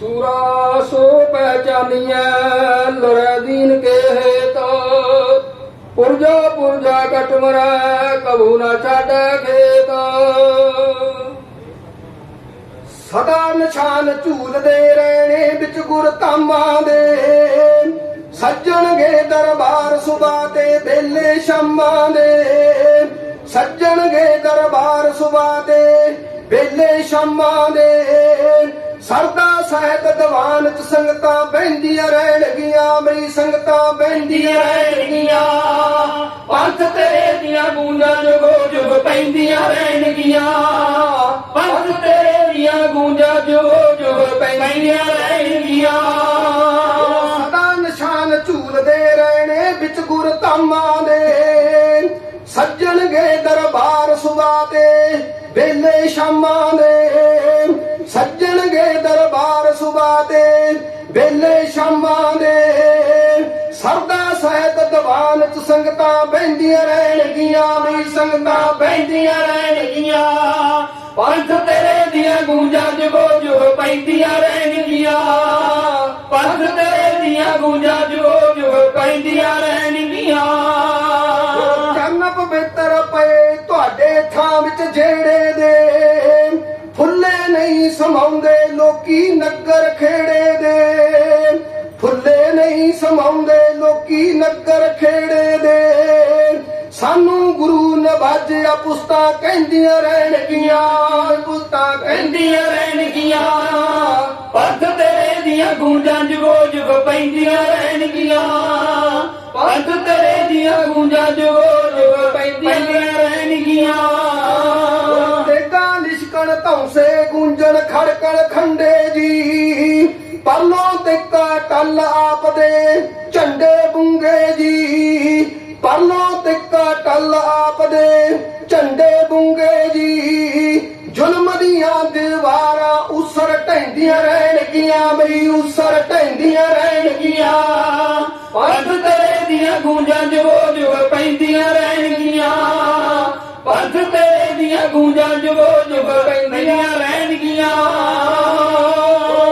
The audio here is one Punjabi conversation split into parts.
ਸੂਰਾ ਸੋ ਪਹਿਚਾਨੀਐ ਲੜੈ ਦੀਨ ਕੇ ਹੇਤ। ਪੁਰਜਾ ਪੁਰਜਾ ਕਟ ਮਰੈ, ਕਬੂ ਨਾ ਛਾੜੈ ਖੇਤ। ਸਦਾ ਨਿਸ਼ਾਨ ਝੂਲਦੇ ਰਹਿਣੇ ਵਿੱਚ ਗੁਰ ਧਾਮਾਂ ਦੇ। ਸੱਜਣਗੇ ਦਰਬਾਰ ਸੁਬਾ ਤੇ ਬੇਲੇ ਸ਼ਾਮਾਂ ਦੇ। ਸੱਜਣਗੇ ਦਰਬਾਰ ਸੁਬਾ ਤੇ ਬੇਲੇ ਸ਼ਾਮਾਂ ਦੇ। ਸਰਦਾ ਸਹਿਤ ਦੀਵਾਨ ਚ ਸੰਗਤਾਂ ਬਹਿੰਦੀਆਂ ਰਹਿਣਗੀਆਂ ਮੇਰੀ ਸੰਗਤਾਂ ਬਹਿੰਦੀਆਂ ਰਹਿਣਗੀਆਂ। ਪੰਥ ਤੇਰੇ ਦੀਆਂ ਗੂੰਜਾਂ ਜਗੋ ਜੁਗ ਪੈਂਦੀਆਂ ਰਹਿਣਗੀਆਂ। ਪੰਥ ਤੇਰੇ ਦੀਆਂ ਗੂੰਜਾਂ ਜਗੋ ਜੁਗ ਪੈਂਦੀਆਂ ਰਹਿਣਗੀਆਂ। ਸਦਾ ਨਿਸ਼ਾਨ ਝੂਲਦੇ ਰਹਿਣੇ ਵਿੱਚ ਗੁਰ ਧਾਮਾਂ ਦੇ। ਸੱਜਣਗੇ ਦਰਬਾਰ ਸੁਬਾ ਤੇ, ਵੇਲੇ ਸ਼ਾਮਾਂ ਦੇ। ਸੱਜਣ ਪੈਂਦੀਆਂ ਰਹਿਣਗੀਆਂ। ਪੰਥ ਤੇਰੇ ਦੀਆਂ ਗੂੰਜਾਂ ਜਗੋ ਜੁਗ ਪੈਂਦੀਆਂ ਰਹਿਣਗੀਆਂ। ਪੰਥ ਤੇਰੇ ਦੀਆਂ ਗੂੰਜਾਂ ਜਗੋ ਜੁਗ ਪੈਂਦੀਆਂ ਰਹਿਣਗੀਆਂ। ਚੰਨ ਪਵਿੱਤਰ ਪਏ ਤੁਹਾਡੇ ਥਾਂ ਵਿੱਚ ਜਿਹੜੇ ਦੇ ਫੁੱਲੇ ਨਹੀਂ ਸਮਾਉਂਦੇ ਲੋਕੀ ਨਗਰ ਖੇੜੇ ਦੇ। ਫੁੱਲੇ ਨਹੀਂ ਸਮਾਉਂਦੇ ਲੋਕੀ ਨਗਰ ਖੇੜੇ ਦੇ। ਸਾਨੂੰ ਗੁਰੂ ਨਵਾਜਿਆ ਪੁਸਤਾ ਕਹਿੰਦੀਆਂ ਰਹਿਣਗੀਆਂ, ਪੁਸਤਾ ਕਹਿੰਦੀਆਂ ਰਹਿਣਗੀਆਂ। ਪੰਥ ਤੇਰੇ ਦੀਆਂ ਗੂੰਜਾਂ ਜਗੋ ਜੁਗ ਪੈਂਦੀਆਂ ਰਹਿਣਗੀਆਂ। ਪੰਥ ਤੇਰੇ ਦੀਆਂ ਗੂੰਜਾਂ ਜਗੋ ਜੁਗ ਪੈਂਦੀਆਂ ਰਹਿਣਗੀਆਂ। ਤੇਗਾ ਲਿਸ਼ਕਣ ਧੌਂਸੇ ਗੂੰਜਣ ਖੜਕਣ ਖੰਡੇ ਜੀ। ਪਰਲੋਂ ਤੇਕਾ ਟੱਲ ਆਪ ਦੇ ਝੰਡੇ ਗੂੰਜਾਂ ਜਗੋ ਜੁਗ ਪੈਂਦੀਆਂ ਰਹਿਣਗੀਆਂ।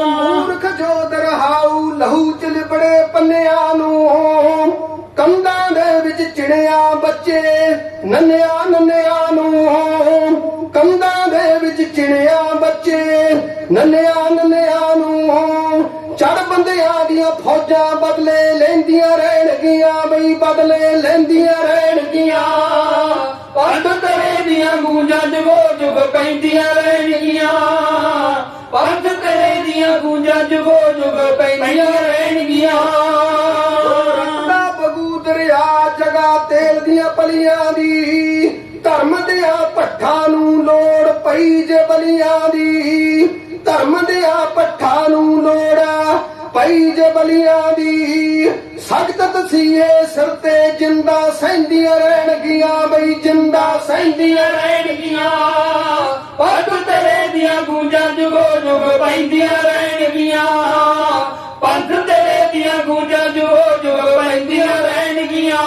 ਮੂਰਖ ਜੋ ਦਰਹਾਉ ਲਹੂ ਚ ਲਿਬੜੇ ਪੰਨਿਆਂ ਨੂੰ ਕੰਧਾਂ ਦੇ ਵਿੱਚ ਚਿੜਿਆ ਬੱਚੇ ਨੰਨਿਆਂ ਨੰਨਿਆਂ ਨੂੰ ਕੰਧਾਂ ਦੇ ਵਿੱਚ ਚਿੜਿਆ ਬੱਚੇ ਨੰਨਿਆਂ ਨੰਨਿਆਂ ਨੂੰ ਚੜ ਬੰਦਿਆਂ ਦੀਆਂ ਫੌਜਾਂ ਬਦਲੇ ਲੈਂਦੀਆਂ ਰਹਿਣਗੀਆਂ ਬਈ ਬਦਲੇ ਲੈਂਦੀਆਂ ਰਹਿਣਗੀਆਂ। ਗੂੰਜਾਂ ਜਗੋ ਜੁਗ ਪੈਂਦੀਆਂ ਰਹਿਣਗੀਆਂ। ਪੰਥ ਤੇਰੇ ਦੀਆਂ ਗੂੰਜਾਂ ਜਗੋ ਜੁਗ ਪੈਂਦੀਆਂ ਰਹਿਣਗੀਆਂ। ਰਕਤਾ ਬਗੂ ਦਰਿਆ, ਜਗਾ ਤੇਲ ਦੀਆਂ ਪਲੀਆਂ ਦੀ। ਧਰਮ ਦਿਆਂ ਪੱਠਾਂ ਨੂੰ ਲੋੜ ਪਈ ਜੇ ਬਲੀਆਂ ਦੀ। ਧਰਮ ਦਿਆਂ ਪੱਠਾਂ ਨੂੰ ਲੋੜਾ ਪਈ ਜੇ ਬਲੀਆਂ ਦੀ। ਸਖਤ ਤਸੀਏ ਸਿਰ ਤੇ ਜਿੰਦਾ ਸਹਿੰਦੀਆਂ ਰਹਿਣਗੀਆਂ ਬਈ, ਜਿੰਦਾ ਸਹਿੰਦੀਆਂ ਰਹਿਣਗੀਆਂ। ਪੰਥ ਤੇਰੇ ਦੀਆਂ ਗੂੰਜਾਂ ਜੁਗੋ ਜੁਗ ਪੈਂਦੀਆਂ ਰਹਿਣਗੀਆਂ। ਪੰਥ ਤੇਰੇ ਦੀਆਂ ਗੂੰਜਾਂ ਜੁਗੋ ਜੁਗ ਪੈਂਦੀਆਂ ਰਹਿਣਗੀਆਂ।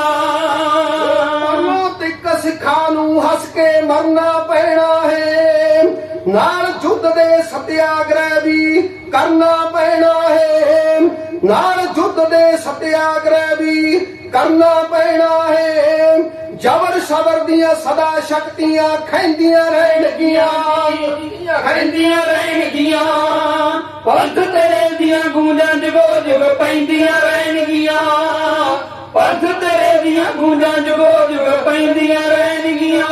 ਮਰਨੋਂ ਤਿੱਕ ਸਿੱਖਾਂ ਨੂੰ ਹੱਸ ਕੇ ਮਰਨਾ ਪੈਣਾ ਹੈ। ਨਾਲ ਜੁੱਧ ਦੇ ਸਤਿਆਗ੍ਰਹਿ ਵੀ ਕਰਨਾ ਪੈਣਾ ਹੈ। ਨਾਲ ਜੁੱਧ ਦੇ ਸਤਿਆਗ੍ਰਹਿ ਵੀ ਕਰਨਾ ਪੈਣਾ ਹੈ। ਜਬਰ ਸਬਰ ਦੀਆਂ ਸਦਾ ਸ਼ਕਤੀਆਂ ਖੈਂਦੀਆਂ ਰਹਿਣਗੀਆਂ। ਖੈਂਦੀਆਂ ਰਹਿਣਗੀਆਂ। ਪੰਥ ਤੇਰੇ ਦੀਆਂ ਗੂੰਜਾਂ ਜਗੋ ਜਗ ਪੈਂਦੀਆਂ ਰਹਿਣਗੀਆਂ। ਪੰਥ ਤੇਰੇ ਦੀਆਂ ਗੂੰਜਾਂ ਜਗੋ ਜੁਗ ਪੈਂਦੀਆਂ ਰਹਿਣਗੀਆਂ।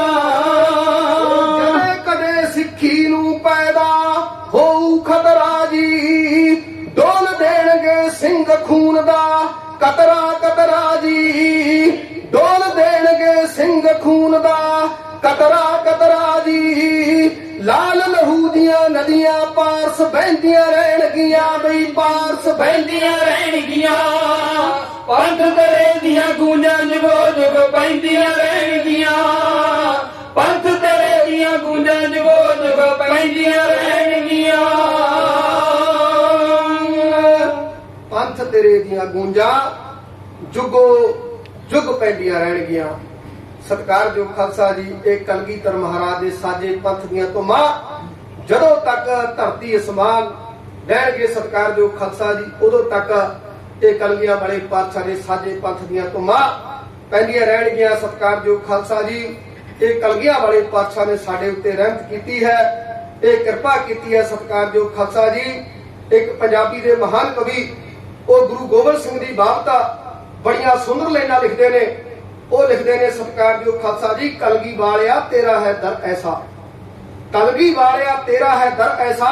ਪਾਰਸ ਬਹਿੰਦੀਆਂ ਰਹਿਣਗੀਆਂ, ਬਈ ਪਾਰਸ ਬਹਿੰਦੀਆਂ ਰਹਿਣਗੀਆਂ। ਪੰਥ ਤੇਰੇ ਦੀਆਂ ਗੂੰਜਾਂ ਜਗੋ ਜੁਗ ਪੈਂਦੀਆਂ ਰਹਿਣਗੀਆਂ। ਪੰਥ ਤੇਰੇ ਦੀਆਂ ਗੂੰਜਾਂ ਜਗੋ ਜੁਗ ਪੈਂਦੀਆਂ ਰਹਿਣਗੀਆਂ। ਪੰਥ ਤੇਰੇ ਦੀਆਂ ਗੂੰਜਾਂ ਜੁਗੋ ਜੁਗ ਪੈਂਦੀਆਂ ਰਹਿਣਗੀਆਂ। ਸਤਿਕਾਰਯੋਗ ਖਾਲਸਾ ਜੀ, ਇਹ ਕਲਗੀਧਰ ਮਹਾਰਾਜ ਦੇ ਸਾਜੇ ਪੰਥ ਦੀਆਂ ਧੁਮਾਂ ਜਦੋਂ ਤੱਕ ਧਰਤੀ ਅਸਮਾਨ ਰਹਿਣਗੇ ਸਤਿਕਾਰਯੋਗ ਖਾਲਸਾ ਜੀ, ਉਦੋਂ ਤੱਕ ਇਹ ਕਲਗੀਆਂ ਵਾਲੇ ਪਾਤਸ਼ਾਹ ਦੇ ਸਾਜੇ ਪੰਥ ਦੀਆਂ ਧੁਮਾਂ ਪੈਂਦੀਆਂ ਰਹਿਣਗੀਆਂ। ਸਤਿਕਾਰਯੋਗ ਖਾਲਸਾ ਜੀ, ਇਹ ਕਲਗੀਆਂ ਵਾਲੇ ਪਾਤਸ਼ਾਹ ਨੇ ਸਾਡੇ ਉੱਤੇ ਰਹਿਮਤ ਕੀਤੀ ਹੈ, ਇਹ ਕਿਰਪਾ ਕੀਤੀ ਹੈ ਸਤਿਕਾਰਯੋਗ ਖਾਲਸਾ ਜੀ। ਇੱਕ ਪੰਜਾਬੀ ਦੇ ਮਹਾਨ ਕਵੀ, ਉਹ ਗੁਰੂ ਗੋਬਿੰਦ ਸਿੰਘ ਦੀ ਬਾਬਤਾ ਬੜੀਆਂ ਸੁੰਦਰ ਲਾਈਨਾਂ ਲਿਖਦੇ ਨੇ। ਉਹ ਲਿਖਦੇ ਨੇ, ਸਤਿਕਾਰਯੋਗ ਖਾਲਸਾ ਜੀ, ਕਲਗੀ ਵਾਲਿਆ, ਤੇਰਾ ਹੈ ਦਰ ਐਸਾ। ਕਲਗੀ ਵਾਲਿਆ ਤੇਰਾ ਹੈ ਦਰ ਐਸਾ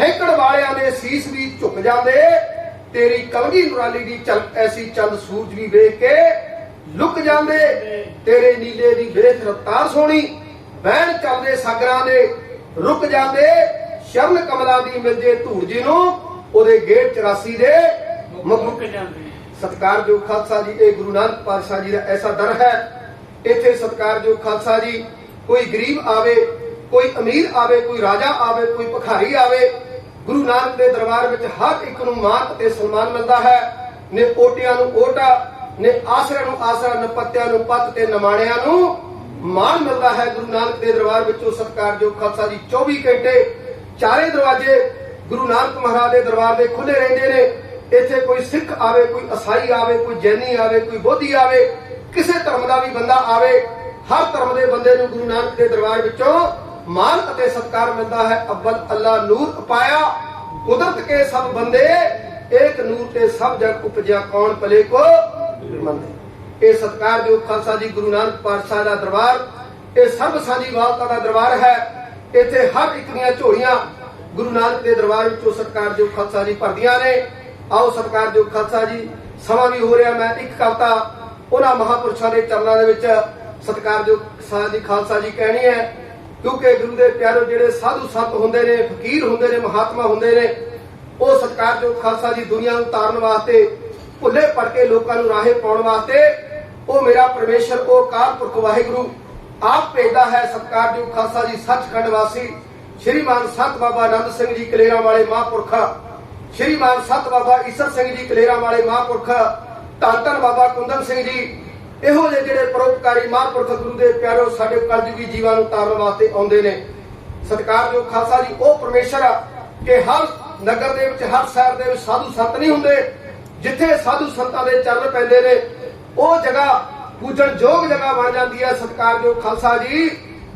ਹੈਕੜ ਵਾਲਿਆਂ ਦੇ ਸੀਸ ਵੀ ਝੁਕ ਜਾਂਦੇ। ਤੇਰੀ ਕਲਗੀ ਨੂਰਾਨੀ ਦੀ ਚਲ ਐਸੀ ਚੰਦ ਸੂਰਜ ਵੀ ਵੇਖ ਕੇ ਲੁਕ ਜਾਂਦੇ। ਤੇਰੇ ਨੀਲੇ ਦੀ ਵੇਖ ਰਫਤਾਰ ਸੋਣੀ ਬਹਿਣ ਚੱਲਦੇ ਸਾਗਰਾਂ ਦੇ ਰੁਕ ਜਾਂਦੇ। ਸ਼ਰਨ ਕਮਲਾਂ ਦੀ ਮਿਲ ਜੇ ਧੂੜ ਜੀ ਨੂੰ ਉਹਦੇ ਗੇਟ 84 ਦੇ ਮੁੱਕ ਮੁੱਕ ਜਾਂਦੇ। ਸਤਿਕਾਰਯੋਗ ਖਾਲਸਾ ਜੀ ਇਹ ਗੁਰੂ ਨਾਨਕ ਪਾਤਸ਼ਾਹ ਜੀ ਦਾ ਐਸਾ ਦਰ ਹੈ। ਇੱਥੇ ਸਤਿਕਾਰਯੋਗ ਖਾਲਸਾ ਜੀ ਕੋਈ ਗਰੀਬ ਆਵੇ ਕੋਈ ਅਮੀਰ ਆਵੇ, ਕੋਈ ਰਾਜਾ ਆਵੇ, ਕੋਈ ਭਖਾਰੀ ਆਵੇ, ਗੁਰੂ ਨਾਨਕ ਦੇ ਦਰਬਾਰ ਵਿੱਚ ਹਰ ਇੱਕ ਨੂੰ ਮਾਣ ਅਤੇ ਸਨਮਾਨ ਮਿਲਦਾ ਹੈ। ਨੇ ਓਟਿਆਂ ਨੂੰ ਓਟਾ, ਨੇ ਆਸਰਿਆਂ ਨੂੰ ਆਸਰਾ ਨਪੱਤਿਆਂ ਨੂੰ ਪੱਤ ਤੇ ਨਮਾਣਿਆਂ ਨੂੰ ਮਾਣ ਮਿਲਦਾ ਹੈ। ਗੁਰੂ ਨਾਨਕ ਦੇ ਦਰਬਾਰ ਵਿੱਚੋਂ ਸਤਿਕਾਰਯੋਗ ਖਾਲਸਾ ਜੀ 24 ਘੰਟੇ ਚਾਰੇ ਦਰਵਾਜ਼ੇ ਗੁਰੂ ਨਾਨਕ ਮਹਾਰਾਜ ਦੇ ਦਰਬਾਰ ਦੇ ਖੁੱਲੇ ਰਹਿੰਦੇ ਨੇ। ਇੱਥੇ ਕੋਈ ਸਿੱਖ ਆਵੇ, ਕੋਈ ਈਸਾਈ ਆਵੇ, ਕੋਈ ਜੈਨੀ ਆਵੇ, ਕੋਈ ਬੋਧੀ ਆਵੇ, ਕਿਸੇ ਧਰਮ ਦਾ ਵੀ ਬੰਦਾ ਆਵੇ, ਹਰ ਧਰਮ ਦੇ ਬੰਦੇ ਨੂੰ ਗੁਰੂ ਨਾਨਕ ਦੇ ਦਰਬਾਰ ਵਿੱਚੋਂ ਮਾਨ ਅਤੇ ਸਤਕਾਰ ਮਿਲਦਾ ਹੈ। ਅਵਲ ਅੱਲਾ ਨੂਰ ਪਾਇਆ ਕੁਦਰਤ ਕੇ ਸਭ ਬੰਦੇ, ਏਕ ਨੂਰ ਤੇ ਸਭ ਜਗ ਉਪਜਿਆ ਕੌਣ ਭਲੇ ਕੋ? ਮੰਦੇ ਇਹ ਸਤਕਾਰ ਜੋ ਖਾਲਸਾ ਜੀ ਗੁਰੂ ਨਾਨਕ ਪਾਤਸ਼ਾਹ ਦਾ ਦਰਬਾਰ, ਇਹ ਸਰਬ ਸਾਂਝੀ ਵਾਲਤਾ ਦਾ ਦਰਬਾਰ ਹੈ। ਇੱਥੇ ਹਰ ਇੱਕ ਦੀਆਂ ਝੋਲੀਆਂ ਗੁਰੂ ਨਾਨਕ ਦੇ ਦਰਬਾਰ ਵਿੱਚੋਂ ਸਤਕਾਰ ਜੋ ਖਾਲਸਾ ਜੀ ਭਰਦੀਆਂ ਨੇ। ਆਓ ਸਤਕਾਰ ਜੋ ਖਾਲਸਾ ਜੀ, ਸਮਾਂ ਵੀ ਹੋ ਰਿਹਾ, ਮੈਂ ਇੱਕ ਕਵਿਤਾ ਉਹਨਾਂ ਮਹਾਪੁਰਸ਼ਾਂ ਦੇ ਚਰਨਾਂ ਦੇ ਵਿੱਚ ਸਤਕਾਰ ਜੋ ਖਾਲਸਾ ਜੀ ਕਹਿਣੀ ਹੈ। ਕਿਉਂਕਿ ਗੁਰੂ ਦੇ ਪਿਆਰੋ ਜਿਹੜੇ ਸਾਧੂ ਸੰਤ ਹੁੰਦੇ ਨੇ, ਫਕੀਰ ਹੁੰਦੇ ਨੇ, ਮਹਾਤਮਾ ਹੁੰਦੇ ਨੇ, ਉਹ ਸਤਕਾਰ ਜੋ ਖਾਲਸਾ ਜੀ ਦੁਨੀਆ ਨੂੰ ਤਾਰਨ ਵਾਸਤੇ, ਭੁੱਲੇ ਪੜ ਕੇ ਲੋਕਾਂ ਨੂੰ ਰਾਹੇ ਪਾਉਣ ਵਾਸਤੇ, ਉਹ ਮੇਰਾ ਪਰਮੇਸ਼ਰ, ਉਹ ਕਾਲ ਵਾਹਿਗੁਰੂ, ਆਪ ਭੇਜਦਾ ਹੈ ਸਤਕਾਰ ਜੋ ਖਾਲਸਾ ਜੀ ਸੱਚਖੰਡ ਵਾਸੀ ਸ਼੍ਰੀਮਾਨ ਸੰਤ ਬਾਬਾ ਆਨੰਦ ਸਿੰਘ ਜੀ ਕਲੇਰਾਂ ਵਾਲੇ ਮਹਾਂਪੁਰਖਾ ਸ਼੍ਰੀਮਾਨ ਸੰਤ ਬਾਬਾ ਈਸਰ ਸਿੰਘ ਜੀ ਕਲੇਰਾਂ ਵਾਲੇ ਮਹਾਂਪੁਰਖ, ਧੰਨ ਧੰਨ ਬਾਬਾ ਕੁੰਦਨ ਸਿੰਘ ਜੀ ਇਹੋ ਜਿਹੇ ਜਿਹੜੇ ਪਰਉਪਕਾਰੀ ਮਹਾਂਪੁਰਖ ਗੁਰੂ ਦੇ ਪਿਆਰੋ ਸਾਡੇ ਕਲਯੁਗੀ ਜੀਵਾਂ ਨੂੰ ਤਾਰਨ ਵਾਸਤੇ ਆਉਂਦੇ ਨੇ। ਸਤਿਕਾਰਯੋਗ ਖਾਲਸਾ ਜੀ, ਉਹ ਪਰਮੇਸ਼ਰ ਆ ਕਿ ਹਰ ਨਗਰ ਦੇ ਵਿੱਚ, ਹਰ ਸ਼ਹਿਰ ਦੇ ਵਿੱਚ ਸਾਧੂ ਸੰਤ ਨਹੀਂ ਹੁੰਦੇ। ਜਿੱਥੇ ਸਾਧੂ ਸੰਤਾਂ ਦੇ ਚਰਨ ਪੈਂਦੇ ਨੇ, ਉਹ ਜਗ੍ਹਾ ਪੂਜਣ ਯੋਗ ਜਗ੍ਹਾ ਬਣ ਜਾਂਦੀ ਹੈ। ਸਤਿਕਾਰਯੋਗ ਖਾਲਸਾ ਜੀ,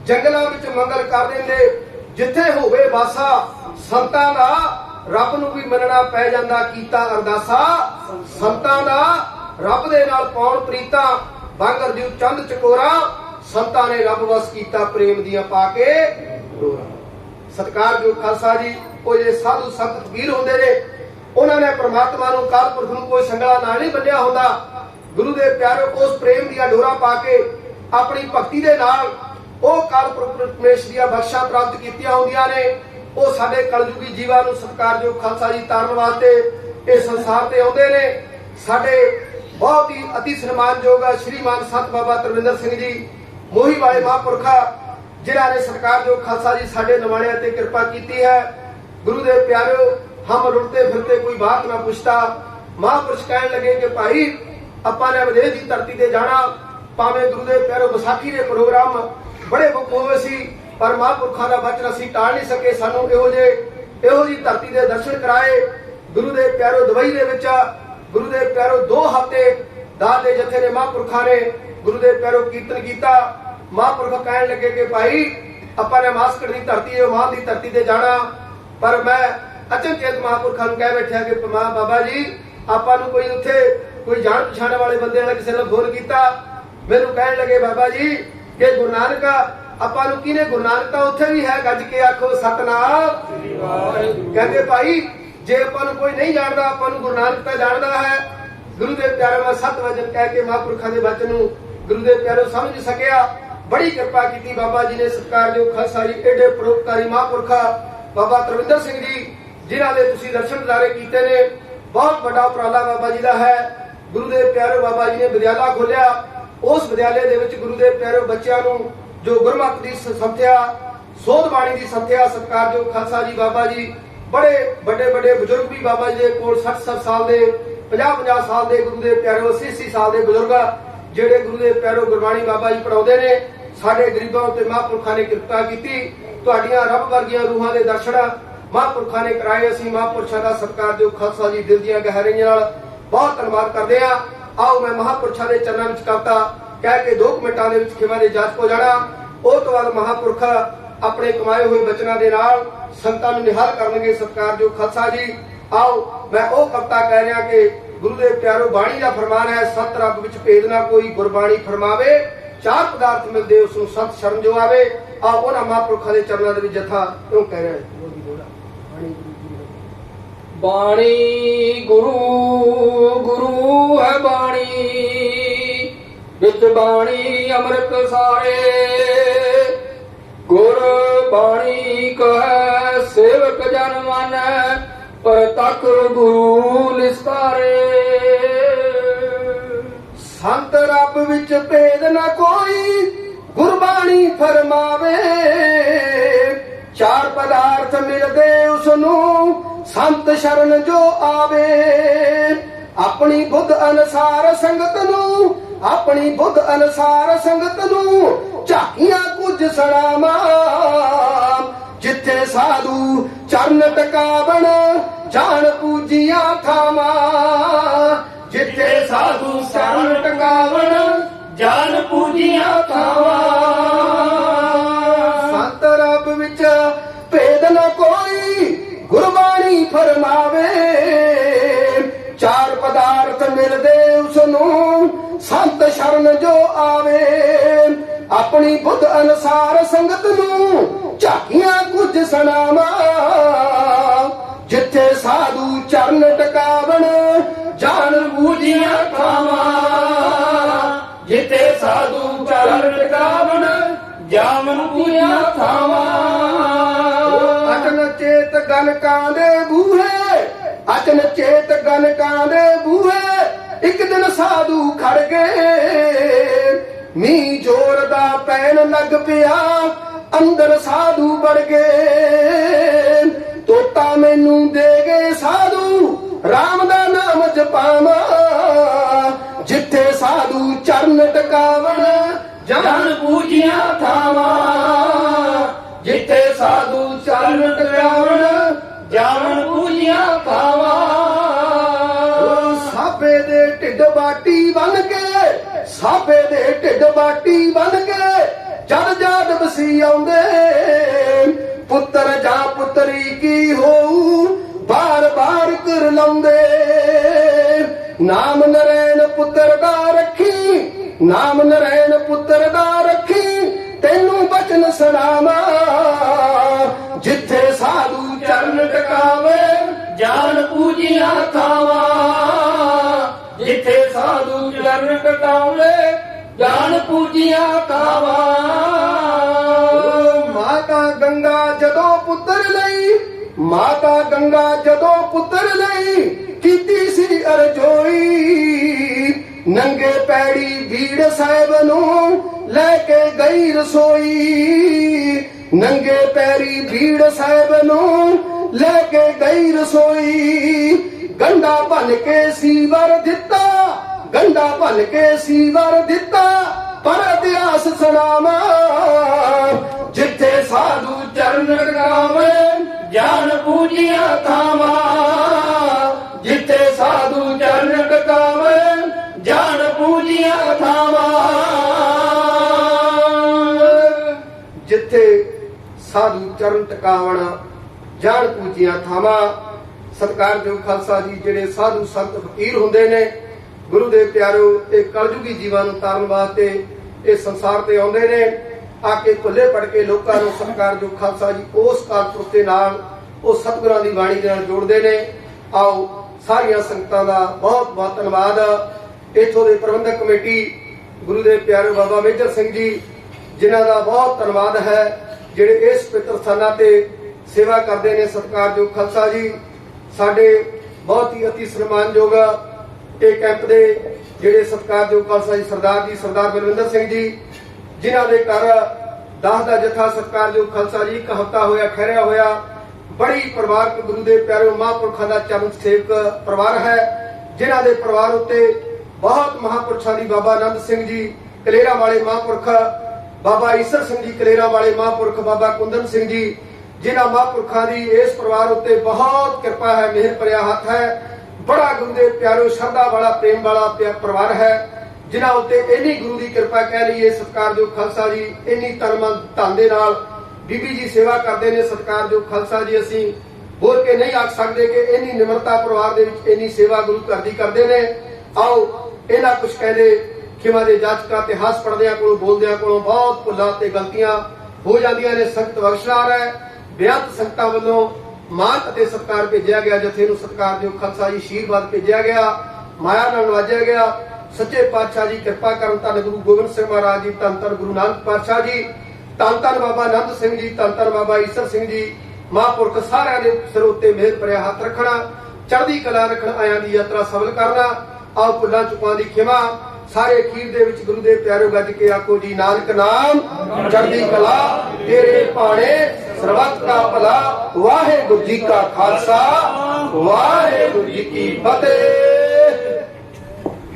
ਜੰਗਲਾਂ ਵਿੱਚ ਮੰਗਲ ਕਰ ਦਿੰਦੇ। ਜਿੱਥੇ ਹੋਵੇ ਵਾਸਾ, ਸੰਤਾਂ ਦਾ ਰੱਬ ਨੂੰ ਵੀ ਮੰਨਣਾ ਪੈ ਜਾਂਦਾ। ਕੀਤਾ ਅਰਦਾਸਾ, ਸੰਤਾਂ ਦਾ ਰੱਬ ਦੇ ਨਾਲ ਪਾਉਣ ਪ੍ਰੀਤਾ? ਬਾਂਗਰ ਦੀ ਚੰਦ ਚਕੋਰਾ, ਸੰਤਾਂ ਨੇ ਰੱਬ ਵਸ ਕੀਤਾ ਪ੍ਰੇਮ ਦੀਆਂ ਪਾ ਕੇ ਡੋਰਾ। ਸਤਿਕਾਰਯੋਗ ਖਾਲਸਾ ਜੀ, ਉਹ ਜਿਹੜੇ ਸਾਧੂ ਸੰਤ ਫਕੀਰ ਹੁੰਦੇ ਨੇ, ਉਹਨਾਂ ਨੇ ਪ੍ਰਮਾਤਮਾ ਨੂੰ ਕਾਲਪੁਰਖ ਨੂੰ ਕੋਈ ਸੰਗਲਾ ਨਾਲ ਨਹੀਂ ਬੰਨਿਆ ਹੁੰਦਾ। ਗੁਰੂ ਦੇ ਪਿਆਰੇ ਉਸ ਪ੍ਰੇਮ ਦੀਆਂ ਡੋਰਾ ਪਾ ਕੇ ਆਪਣੀ ਭਗਤੀ ਦੇ ਨਾਲ ਉਹ ਕਾਲ ਪਰਮੇਸ਼ਰ ਦੀਆਂ ਬਖਸ਼ਾਂ ਪ੍ਰਾਪਤ ਕੀਤੀਆਂ ਹੁੰਦੀਆਂ ਨੇ। ਉਹ ਸਾਡੇ ਕਲਯੁਗੀ ਜੀਵਾਂ ਨੂੰ ਸਤਿਕਾਰਯੋਗ ਖਾਲਸਾ ਜੀ ਤਾਰਨ ਵਾਸਤੇ ਇਹ ਸੰਸਾਰ ਤੇ ਆਉਂਦੇ ਨੇ। ਸਾਡੇ ਬਹੁਤ ਹੀ ਅਤੀ ਸਨਮਾਨਯੋਗ ਸ਼੍ਰੀਮਾਨ ਸਤ ਬਾਬਾ ਤਰਵਿੰਦਰ ਸਿੰਘ ਜੀ ਮੋਹੀ ਵਾਲੇ ਮਹਾਂਪੁਰਖਾ ਜਿਨ੍ਹਾਂ ਨੇ ਸਤਿਕਾਰਯੋਗ ਖਾਲਸਾ ਜੀ ਸਾਡੇ ਨਿਵਾਣਿਆਂ ਤੇ ਕਿਰਪਾ ਕੀਤੀ ਹੈ। ਗੁਰੂ ਦੇ ਪਿਆਰਿਓ, ਹਮ ਰੁੜਤੇ ਫਿਰਤੇ ਕੋਈ ਬਾਤ ਨਾ ਪੁੱਛਤਾ। ਮਹਾਂਪੁਰਸ਼ ਕਹਿਣ ਲੱਗੇ ਕਿ ਭਾਈ, ਆਪਾਂ ਨੇ ਵਿਦੇਸ਼ ਦੀ ਧਰਤੀ ਤੇ ਜਾਣਾ, ਭਾਵੇਂ ਗੁਰੂ ਦੇ ਪਿਆਰੋ ਵਿਸਾਖੀ ਦੇ ਪ੍ਰੋਗਰਾਮ ਬੜੇ ਮੁੱਖ ਹੋਵੇ ਸੀ, ਪਰ ਮਹਾਂਪੁਰਖਾਂ ਦਾ ਬਚਨ ਅਸੀਂ ਟਾਲ ਨਹੀਂ ਸਕੇ, ਸਾਨੂੰ ਇਹੋ ਜੇ ਇਹੋ ਜੀ ਧਰਤੀ ਦੇ ਦਰਸ਼ਨ ਕਰਾਏ। ਗੁਰੂ ਦੇ ਪਿਆਰੋ ਦਵਾਈ ਦੇ ਵਿੱਚ ਗੁਰੂ ਦੇ ਪਿਆਰੋ ਦੋ ਹਫ਼ਤੇ ਦਾਸ ਦੇ ਜਥੇ ਨੇ ਮਹਾਂਪੁਰਖਾਂ ਨੇ ਗੁਰੂ ਦੇ ਕੀਰਤਨ ਕੀਤਾ। ਮਹਾਂਪੁਰਖ ਕਹਿਣ ਲੱਗੇ ਕਿ ਭਾਈ ਆਪਾਂ ਨੇ ਮਾਸਕੜ ਦੀ ਧਰਤੀ ਹੈ ਮਾਂ ਦੀ ਧਰਤੀ ਤੇ ਜਾਣਾ। ਪਰ ਮੈਂ ਅਚਨਚੇਤ ਮਹਾਂਪੁਰਖਾਂ ਨੂੰ ਕਹਿ ਬੈਠਿਆ ਕਿ ਮਾ ਬਾਬਾ ਜੀ ਆਪਾਂ ਨੂੰ ਕੋਈ ਉੱਥੇ ਕੋਈ ਜਾਣ ਪਛਾਣ ਵਾਲੇ ਬੰਦੇ ਨੇ ਕਿਸੇ ਨੇ ਫੋਨ ਕੀਤਾ। ਮੈਨੂੰ ਕਹਿਣ ਲੱਗੇ ਬਾਬਾ ਜੀ ਕਿ ਗੁਰੂ ਨਾਨਕ ਆਪਾਂ ਨੂੰ ਕਿਹਨੇ ਗੁਰੂ ਨਾਨਕ ਤਾਂ ਉੱਥੇ ਵੀ ਹੈ ਗੱਜ ਕੇ ਆਖੋ ਸਤਨਾਮ। ਕਹਿੰਦੇ ਭਾਈ ਜੇ ਆਪਾਂ ਨੂੰ ਕੋਈ ਨਹੀਂ ਜਾਣਦਾ, ਆਪਾਂ ਨੂੰ ਗੁਰੂ ਨਾਨਕ ਤਾਂ ਜਾਣਦਾ ਹੈ। ਗੁਰੂ ਦੇ ਪਿਆਰੇ ਮੈਂ ਸਤ ਵਜਨ ਕਹਿ ਕੇ ਮਹਾਂਪੁਰਖਾਂ ਦੇ ਬਚਨ ਨੂੰ ਗੁਰੂ ਦੇ ਪਿਆਰੇ ਸਮਝ ਸਕਿਆ। ਬੜੀ ਕਿਰਪਾ ਕੀਤੀ ਬਾਬਾ ਜੀ ਨੇ ਸਤਿਕਾਰਯੋਗ ਖਾਲਸਾ ਜੀ, ਏਡੇ ਪਰਉਪਕਾਰੀ ਮਹਾਂਪੁਰਖਾ ਬਾਬਾ ਤਰਵਿੰਦਰ ਸਿੰਘ ਜੀ, ਜਿਨ੍ਹਾਂ ਦੇ ਤੁਸੀਂ ਦਰਸ਼ਨ ਦਿਦਾਰੇ ਕੀਤੇ ਨੇ। ਬਹੁਤ ਵੱਡਾ ਉਪਰਾਲਾ ਬਾਬਾ ਜੀ ਦਾ ਹੈ। ਗੁਰੂ ਦੇ ਪਿਆਰੋ ਬਾਬਾ ਜੀ ਨੇ ਵਿਦਿਆਲਾ ਖੋਲਿਆ ਉਸ ਵਿਦਿਆਲੇ ਦੇ ਵਿੱਚ ਗੁਰੂ ਦੇ ਪਿਆਰੋ ਬੱਚਿਆਂ ਨੂੰ ਜੋ ਗੁਰਮਤਿ ਦੀ ਸੰਥਿਆ ਸੋਧ ਬਾਣੀ ਦੀ ਸੰਥਿਆ ਸਤਿਕਾਰਯੋਗ ਖਾਲਸਾ ਜੀ ਬਾਬਾ ਜੀ ਬੜੇ ਵੱਡੇ ਵੱਡੇ ਬਜ਼ੁਰਗ ਵੀ ਬਾਬਾ ਜੀ ਦੇ ਕੋਲ 60 60 ਸਾਲ ਦੇ 50 50 ਸਾਲ ਦੇ ਗੁਰੂ ਦੇ ਪਿਆਰੇ 80 80 ਸਾਲ ਦੇ ਬਜ਼ੁਰਗ ਜਿਹੜੇ ਗੁਰੂ ਦੇ ਪਿਆਰੇ ਗੁਰਬਾਣੀ ਬਾਬਾ ਜੀ ਪੜਾਉਂਦੇ ਨੇ, ਸਾਡੇ ਗਰੀਬਾਂ ਉੱਤੇ ਮਹਾਂਪੁਰਖਾਂ ਨੇ ਕਿਰਪਾ ਕੀਤੀ, ਤੁਹਾਡੀਆਂ ਰੱਬ ਵਰਗੀਆਂ ਰੂਹਾਂ ਦੇ ਦਰਸ਼ਨ ਮਹਾਂਪੁਰਖਾਂ ਨੇ ਕਰਾਏ, ਅਸੀਂ ਮਹਾਂਪੁਰਸ਼ਾਂ ਦਾ ਸਤਿਕਾਰ ਜੋ ਖਾਲਸਾ ਜੀ ਦਿਲ ਦੀਆਂ ਗਹਿਰਾਈਆਂ ਨਾਲ ਬਹੁਤ ਧੰਨਵਾਦ ਕਰਦੇ ਆ। ਆਓ ਮੈਂ ਮਹਾਂਪੁਰਸ਼ਾਂ ਦੇ ਚਰਨਾਂ ਵਿੱਚ ਕਵਿਤਾ ਕਹਿ ਕੇ 2 ਮਿੰਟਾਂ ਦੇ ਵਿੱਚ ਖਿਮਾ ਦੇ ਜਾਚ ਹੋ ਜਾਣਾ। ਉਹ ਤੋਂ ਬਾਅਦ ਮਹਾਂਪੁਰਖ ਆਪਣੇ ਕਮਾਏ ਹੋਏ ਬਚਨਾਂ ਦੇ ਨਾਲ ਸੰਤਾਂ ਨੂੰ ਨਿਹਾਲ ਕਰਨਗੇ ਸਤਿਕਾਰ ਖਾਲਸਾ ਜੀ। ਆਓ, ਮੈਂ ਉਹ ਕਵਿਤਾ ਕਹਿ ਰਿਹਾ ਕਿ ਗੁਰੂ ਦੇ ਪਿਆਰੋ ਬਾਣੀ ਦਾ ਫਰਮਾਨ ਹੈ, ਸਤ ਰੱਬ ਵਿੱਚ ਭੇਦ ਨਾ ਕੋਈ, ਗੁਰਬਾਣੀ ਫਰਮਾਵੇ, ਚਾਰ ਪਦਾਰਥ ਮਿਲਦੇ ਉਸ ਨੂੰ ਸੰਤ ਸ਼ਰਨ ਜੋ ਆਵੇ। ਆ ਉਹਨਾਂ ਮਹਾਂਪੁਰਖਾਂ ਦੇ ਚਰਨਾਂ ਦੇ ਵਿੱਚ ਜਥਾ ਕਿਉਂ ਕਹਿ ਰਿਹਾ ਬਾਣੀ ਗੁਰੂ ਗੁਰੂ ਹੈ ਬਾਣੀ, ਵਿੱਚ ਬਾਣੀ ਅੰਮ੍ਰਿਤ ਸਾਰੇ। ਬਾਣੀ ਕਹੈ, ਸੇਵਕ ਜਨ ਮਨ, ਪਰ ਤਕ ਗੁਰੂ ਨਿਸਤਾਰੇ। ਸੰਤ ਰੱਬ ਵਿੱਚ ਭੇਦ ਨਾ ਕੋਈ, ਗੁਰਬਾਣੀ ਫਰਮਾਵੇ। ਚਾਰ ਪਦਾਰਥ ਮਿਲਦੇ ਉਸ ਨੂੰ ਸੰਤ ਸ਼ਰਨ ਜੋ ਆਵੇ। ਆਪਣੀ ਬੁੱਧ ਅਨਸਾਰ ਸੰਗਤ ਨੂੰ, ਆਪਣੀ ਬੁੱਧ ਅਨਸਾਰ ਸੰਗਤ ਨੂੰ ਝਾਕੀਆਂ ਕੁਝ ਸੜਾਵਾਂ, ਜਿੱਥੇ ਸਾਧੂ ਚਰਨ ਟਿਕਾਵਣ, ਜਾਣ ਪੂਜੀਆਂ ਥਾਵਾਂ। ਜਿੱਥੇ ਸਾਧੂ ਚਰਨ ਟਿਕਾਵਣ ਜਾਨ ਪੂਜੀਆਂ ਥਾਵਾਂ। ਸੰਤ ਰੱਬ ਵਿੱਚ ਭੇਦ ਨਾ ਕੋਈ, ਗੁਰਬਾਣੀ ਫਰਮਾਵੇ ਆਪਣੀ ਬੁੱਧ ਅਨਸਾਰ ਸੰਗਤ ਨੂੰ ਝਾਕੀਆਂ ਕੁਝ ਸੁਣਾਵਾਂ। ਜਿੱਥੇ ਸਾਧੂ ਚਰਨ ਟਿਕਾਵਣ, ਜਾਣ ਬੂਝੀਆਂ ਥਾਵਾਂ ਜਿੱਥੇ ਸਾਧੂ ਚਰਨ ਟਿਕਾਵਣ ਜਾਮਨ ਪੂਜੀਆਂ ਥਾਵਾਂ ਅਚਨ ਚੇਤ ਗਨਕਾਂ ਦੇ ਬੂਹੇ, ਅਚਨ ਚੇਤ ਗਨਕਾਂ ਦੇ ਬੂਹੇ, ਇੱਕ ਦਿਨ ਸਾਧੂ ਖੜ ਗਏ। ਮੀਂਹ ਜ਼ੋਰ ਦਾ ਪੈਣ ਲੱਗ ਪਿਆ, ਅੰਦਰ ਸਾਧੂ ਵੜ ਗਏ ਤੋਤਾ ਮੈਨੂੰ ਦੇ ਗਏ ਸਾਧੂ RAM ਦਾ ਨਾਮ ਜਪਾਵਾਂ। ਜਿੱਥੇ ਸਾਧੂ ਚਰਨ ਟਿਕਾਵਣ ਜਾਨ ਜਾਣ ਪੂਜੀਆਂ ਥਾਵਾਂ। ਜਿੱਥੇ ਸਾਧੂ ਚਰਨ ਟਿਕਾਵਣ ਜਾਮਨ ਪੂਜੀਆਂ ਥਾਵਾਂ। ਦੇ ਢਿੱਡ ਬਾਟੀ ਬਣ ਕੇ, ਸਾਬੇ ਦੇ ਢਿੱਡ ਬਾਟੀ ਬਣ ਕੇ, ਜਦ ਜਦ ਬਸੀ ਆਉਂਦੇ, ਪੁੱਤਰ ਜਾਂ ਪੁੱਤਰੀ ਕੀ ਹੋਊ? ਬਾਰ ਬਾਰ ਕਰ ਲਾਉਂਦੇ। ਨਾਮ ਨਰੈਣ ਪੁੱਤਰ ਦਾ ਰੱਖੀ, ਨਾਮ ਨਰੈਣ ਪੁੱਤਰ ਦਾ ਰੱਖੀ, ਤੈਨੂੰ ਬਚਨ ਸੁਣਾਵਾਂ। ਜਿੱਥੇ ਸਾਧੂ ਚਰਨ ਟਿਕਾਵੇ, ਜਾਨ ਪੂਜੀਆਂ ਥਾਵਾਂ। ਸਾਧੂ ਚਰਨ ਕਟਾਉਲੇ ਜਾਨ ਪੂਜੀਆਂ ਥਾਵਾਂ ਮਾਤਾ ਗੰਗਾ ਜਦੋਂ ਪੁੱਤਰ ਲਈ, ਮਾਤਾ ਗੰਗਾ ਜਦੋਂ ਪੁੱਤਰ ਲਈ, ਕੀਤੀ ਸੀ ਅਰਜੋਈ। ਨੰਗੇ ਪੈੜੀ ਭੀੜ ਸਾਹਿਬ ਨੂੰ ਲੈ ਕੇ ਗਈ ਰਸੋਈ। ਨੰਗੇ ਪੈਰੀ ਭੀੜ ਸਾਹਿਬ ਨੂੰ ਲੈ ਕੇ ਗਈ ਰਸੋਈ। ਗੰਡਾ ਭੰਨ ਕੇ ਸੀਵਰ ਦਿੱਤਾ ਗੰਡਾ ਭੰਨ ਕੇ ਸੀਵਰ ਦਿੱਤਾ, ਪਰ ਇਤਿਹਾਸ ਸੁਣਾਵਾਂ। ਜਿੱਥੇ ਸਾਧੂ ਚਰਨ ਟਿਕਾਵੇ ਜਾਨ ਪੂਜੀਆਂ ਥਾਵਾਂ। ਜਿੱਥੇ ਸਾਧੂ ਚਰਨ ਟਿਕਾਵੇ ਜਾਨ ਪੂਜੀਆਂ ਥਾਵਾਂ। ਜਿੱਥੇ ਸਾਧੂ ਚਰਨ ਟਿਕਾਵਣ ਜਾਣ ਪੂਜੀਆਂ ਥਾਵਾਂ। ਸਤਿਕਾਰਯੋਗ ਖਾਲਸਾ ਜੀ, ਜਿਹੜੇ ਸਾਧੂ ਸੰਤ ਫਕੀਰ ਹੁੰਦੇ ਨੇ ਗੁਰੂ ਦੇ ਪਿਆਰੋ, ਇਹ ਕਲਯੁਗੀ ਜੀਵਾਂ ਨੂੰ ਤਾਰਨ ਵਾਸਤੇ ਇਹ ਸੰਸਾਰ ਤੇ ਆਉਂਦੇ ਨੇ। ਆ ਕੇ ਭੁੱਲੇ ਪੜ ਕੇ ਲੋਕਾਂ ਨੂੰ ਸਤਿਕਾਰਯੋਗ ਖਾਲਸਾ ਜੀ ਉਸ ਕਾਲਪੁਰਖ ਦੇ ਨਾਲ, ਉਹ ਸਤਿਗੁਰਾਂ ਦੀ ਬਾਣੀ ਦੇ ਨਾਲ ਜੋੜਦੇ ਨੇ। ਆਓ, ਸਾਰੀਆਂ ਸੰਗਤਾਂ ਦਾ ਬਹੁਤ ਬਹੁਤ ਧੰਨਵਾਦ। ਇਥੋਂ ਦੇ ਪ੍ਰਬੰਧਕ ਕਮੇਟੀ, ਗੁਰੂ ਦੇ ਪਿਆਰੇ ਬਾਬਾ ਮੇਜਰ ਸਿੰਘ ਜੀ, ਜਿਨ੍ਹਾਂ ਦਾ ਬਹੁਤ ਧੰਨਵਾਦ ਹੈ, ਜਿਹੜੇ ਇਸ ਪਵਿੱਤਰ ਸਥਾਨਾਂ ਤੇ ਸੇਵਾ ਕਰਦੇ ਨੇ ਸਤਿਕਾਰਯੋਗ ਖਾਲਸਾ ਜੀ। ਸਾਡੇ ਬਹੁਤ ਹੀ ਅਤੀ ਸਨਮਾਨਯੋਗ ਇਹ ਕੈਂਪ ਦੇ ਜਿਹੜੇ ਸਤਿਕਾਰਯੋਗ ਖਾਲਸਾ ਜੀ ਸਰਦਾਰ ਜੀ, ਸਰਦਾਰ ਬਲਵਿੰਦਰ ਸਿੰਘ ਜੀ, ਜਿਨ੍ਹਾਂ ਦੇ ਘਰ ਦਾਸ ਦਾ ਜਥਾ ਸਤਿਕਾਰਯੋਗ ਖਾਲਸਾ ਜੀ, ਇੱਕ ਹਫਤਾ ਹੋਇਆ ਖਹਿਰਿਆ ਹੋਇਆ, ਬੜੀ ਪਰਿਵਾਰਕ ਗੁਰੂ ਦੇ ਪਿਆਰੇ ਮਹਾਂਪੁਰਖਾਂ ਦਾ ਚਰਨ ਸੇਵਕ ਪਰਿਵਾਰ ਹੈ, ਜਿਨ੍ਹਾਂ ਦੇ ਪਰਿਵਾਰ ਉੱਤੇ ਬਹੁਤ ਮਹਾਂਪੁਰਖਾਂ ਦੀ ਬਾਬਾ ਆਨੰਦ ਸਿੰਘ ਜੀ, ਕਲੇਰਾ ਵਾਲੇ ਮਹਾਂਪੁਰਖ, ਬਾਬਾ ਈਸਰ ਸਿੰਘ ਜੀ, ਕਲੇਰਾ ਵਾਲੇ ਮਹਾਂਪੁਰਖ, ਬਾਬਾ ਕੁੰਦਨ ਸਿੰਘ ਜੀ, ਜਿਨ੍ਹਾਂ ਮਹਾਂਪੁਰਖਾਂ ਦੀ ਇਸ ਪਰਿਵਾਰ ਉੱਤੇ ਬਹੁਤ ਕਿਰਪਾ ਹੈ, ਮਿਹਰ ਭਰਿਆ ਹੱਥ ਹੈ ਬੜਾ ਗੁਰੂ ਪਿਆਰੋ, ਸ਼ਰਧਾ ਵਾਲਾ, ਪ੍ਰੇਮ ਵਾਲਾ ਪਰਿਵਾਰ ਹੈ, ਜਿਨ੍ਹਾਂ ਉੱਤੇ ਇੰਨੀ ਗੁਰੂ ਦੀ ਕਿਰਪਾ ਕਹਿ ਲਈਏ, ਸਤਿਕਾਰਯੋਗ ਖਾਲਸਾ ਜੀ, ਇੰਨੀ ਤਨਮਨ ਧਨ ਦੇ ਨਾਲ ਬੀਬੀ ਜੀ ਸੇਵਾ ਕਰਦੇ ਨੇ, ਸਤਿਕਾਰਯੋਗ ਖਾਲਸਾ ਜੀ, ਅਸੀਂ ਬੋਲ ਕੇ ਨਹੀਂ ਆਖ ਸਕਦੇ ਕਿ ਇੰਨੀ ਨਿਮਰਤਾ ਪਰਿਵਾਰ ਦੇ ਵਿੱਚ ਇੰਨੀ ਸੇਵਾ ਗੁਰੂ ਘਰ ਦੀ ਕਰਦੇ ਨੇ। ਆਓ, ਇਹਨਾਂ ਕੁਝ ਕਹਿੰਦੇ ਖਿਮਾ ਦੇ ਜਾਚਕਾਂ, ਇਤਿਹਾਸ ਪੜਦਿਆਂ ਕੋਲੋਂ, ਬੋਲਦਿਆਂ ਕੋਲੋਂ ਬਹੁਤ ਭੁੱਲਾਂ ਤੇ ਗਲਤੀਆਂ ਹੋ ਜਾਂਦੀਆਂ ਨੇ, ਸੰਗਤ ਬਖਸ਼ਨਾਰ ਹੈ। ਬੇਅੰਤ ਸੰਗਤਾਂ ਵੱਲੋਂ ਮਾਨ ਅਤੇ ਸਤਕਾਰ ਭੇਜਿਆ ਗਿਆ, ਜਥੇ ਨੂੰ ਸਤਕਾਰ ਦਿਓ, ਖਾਲਸਾ ਜੀ ਆਸ਼ੀਰਵਾਦ ਭੇਜਿਆ ਗਿਆ, ਮਾਇਆ ਨਾਲ ਨਵਾਜਿਆ ਗਿਆ। ਸੱਚੇ ਪਾਤਸ਼ਾਹ ਜੀ, ਕਿਰਪਾ ਕਰਨ ਧੰਨ ਗੁਰੂ ਗੋਬਿੰਦ ਸਿੰਘ ਮਹਾਰਾਜ ਜੀ, ਧੰਨ ਧੰਨ ਗੁਰੂ ਨਾਨਕ ਪਾਤਸ਼ਾਹ ਜੀ, ਧੰਨ ਧੰਨ ਬਾਬਾ ਆਨੰਦ ਸਿੰਘ ਜੀ, ਧੰਨ ਧੰਨ ਬਾਬਾ ਈਸਰ ਸਿੰਘ ਜੀ, ਮਹਾਂਪੁਰਖ ਸਾਰਿਆਂ ਦੇ ਸਿਰ ਉੱਤੇ ਮਿਹਰ ਭਰਿਆ ਹੱਥ ਰੱਖਣਾ, ਚੜ੍ਹਦੀ ਕਲਾ ਰੱਖਣ ਆਇਆਂ ਦੀ ਯਾਤਰਾ ਸਫਲ ਕਰਨਾ, ਆਓ ਭੁੱਲਾਂ ਚੁੱਕਾਂ ਦੀ ਖਿਮਾ, ਸਾਰੇ ਅਖੀਰ ਦੇ ਵਿੱਚ ਗੁਰੂ ਦੇ ਪਿਆਰੇ ਗੱਜ ਕੇ ਆਖੋ ਜੀ, ਨਾਨਕ ਨਾਮ, ਚੜ੍ਹਦੀ ਕਲਾ, ਤੇਰੇ ਭਾਣੇ ਸਰਬੱਤ ਦਾ ਭਲਾ ਵਾਹਿਗੁਰੂ ਜੀ ਕਾ ਖਾਲਸਾ ਵਾਹਿਗੁਰੂ ਜੀ ਕੀ ਫਤਿਹ।